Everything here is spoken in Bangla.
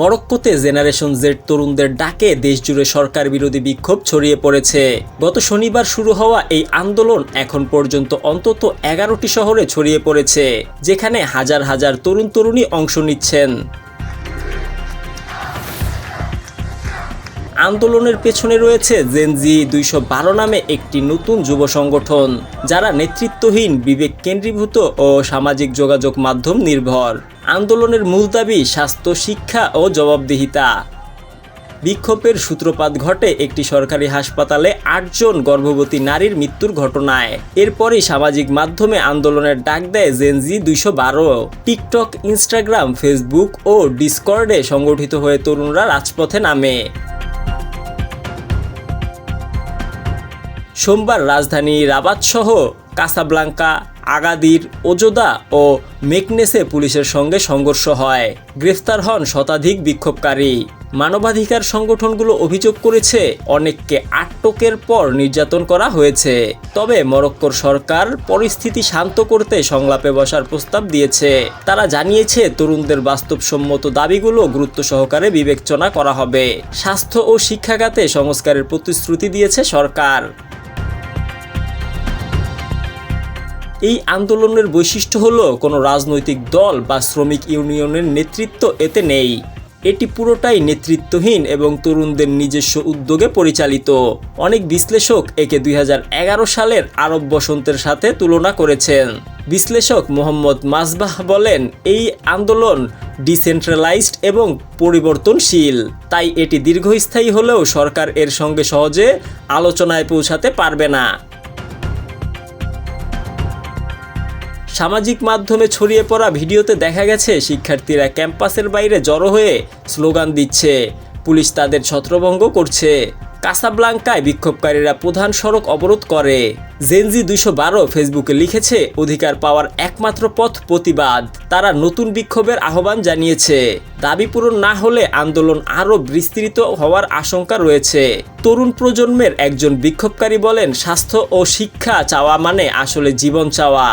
মরক্কোতে জেনারেশন জেড তরুণদের ডাকে দেশজুড়ে সরকার বিরোধী বিক্ষোভ ছড়িয়ে পড়েছে। গত শনিবার শুরু হওয়া এই আন্দোলন এখন পর্যন্ত অন্তত এগারোটি শহরে ছড়িয়ে পড়েছে, যেখানে হাজার হাজার তরুণ তরুণী অংশ নিচ্ছেন। আন্দোলনের পেছনে রয়েছে জেনজি দুইশো বারো নামে একটি নতুন যুব সংগঠন, যারা নেতৃত্বহীন, বিবেক কেন্দ্রীভূত ও সামাজিক যোগাযোগ মাধ্যম নির্ভর। আন্দোলনের মূল দাবি স্বাস্থ্য, শিক্ষা ও জবাবদিহিতা। বিক্ষোভের সূত্রপাত ঘটে একটি সরকারি হাসপাতালে আটজন গর্ভবতী নারীর মৃত্যুর ঘটনায়। এরপরই সামাজিক মাধ্যমে আন্দোলনের ডাক দেয় জেনজি দুইশো বারো। টিকটক, ইনস্টাগ্রাম, ফেসবুক ও ডিসকর্ডে সংগঠিত হয়ে তরুণরা রাজপথে নামে। সোমবার রাজধানী রাবাতসহ কাসাব্লাঙ্কা আগাদির ওজোদা ও মেকনেসে পুলিশের সঙ্গে সংঘর্ষ হয়। গ্রেফতার হন শতাধিক বিক্ষোভকারী। মানবাধিকার সংগঠনগুলো অভিযোগ করেছে, অনেককে আটকের পর নির্যাতন করা হয়েছে। তবে মরক্কোর সরকার পরিস্থিতি শান্ত করতে সংলাপে বসার প্রস্তাব দিয়েছে। তারা জানিয়েছে, তরুণদের বাস্তবসম্মত দাবিগুলো গুরুত্ব সহকারে বিবেচনা করা হবে। স্বাস্থ্য ও শিক্ষাখাতে সংস্কারের প্রতিশ্রুতি দিয়েছে সরকার। এই আন্দোলনের বৈশিষ্ট্য হলো কোনো রাজনৈতিক দল বা শ্রমিক ইউনিয়নের নেতৃত্ব এতে নেই। এটি পুরোটাই নেতৃত্বহীন এবং তরুণদের নিজস্ব উদ্যোগে পরিচালিত। অনেক বিশ্লেষক একে দুই হাজার এগারো সালের আরব বসন্তের সাথে তুলনা করেছেন। বিশ্লেষক মোহাম্মদ মাজবাহ বলেন, এই আন্দোলন ডিসেন্ট্রালাইজড এবং পরিবর্তনশীল, তাই এটি দীর্ঘস্থায়ী হলেও সরকার এর সঙ্গে সহজে আলোচনায় পৌঁছাতে পারবে না। সামাজিক মাধ্যমে ছড়িয়ে পড়া ভিডিওতে দেখা গেছে, শিক্ষার্থীরা ক্যাম্পাসের বাইরে জড়ো হয়ে স্লোগান দিচ্ছে। পুলিশ তাদের ছত্রভঙ্গ করছে। কাসাব্লাঙ্কায় বিক্ষোভকারীরা প্রধান সড়ক অবরোধ করে। জেনজি দুইশো বারো ফেসবুকে লিখেছে, অধিকার পাওয়ার একমাত্র পথ প্রতিবাদ। তারা নতুন বিক্ষোভের আহ্বান জানিয়েছে। দাবি পূরণ না হলে আন্দোলন আরও বিস্তৃত হওয়ার আশঙ্কা রয়েছে। তরুণ প্রজন্মের একজন বিক্ষোভকারী বলেন, স্বাস্থ্য ও শিক্ষা চাওয়া মানে আসলে জীবন চাওয়া।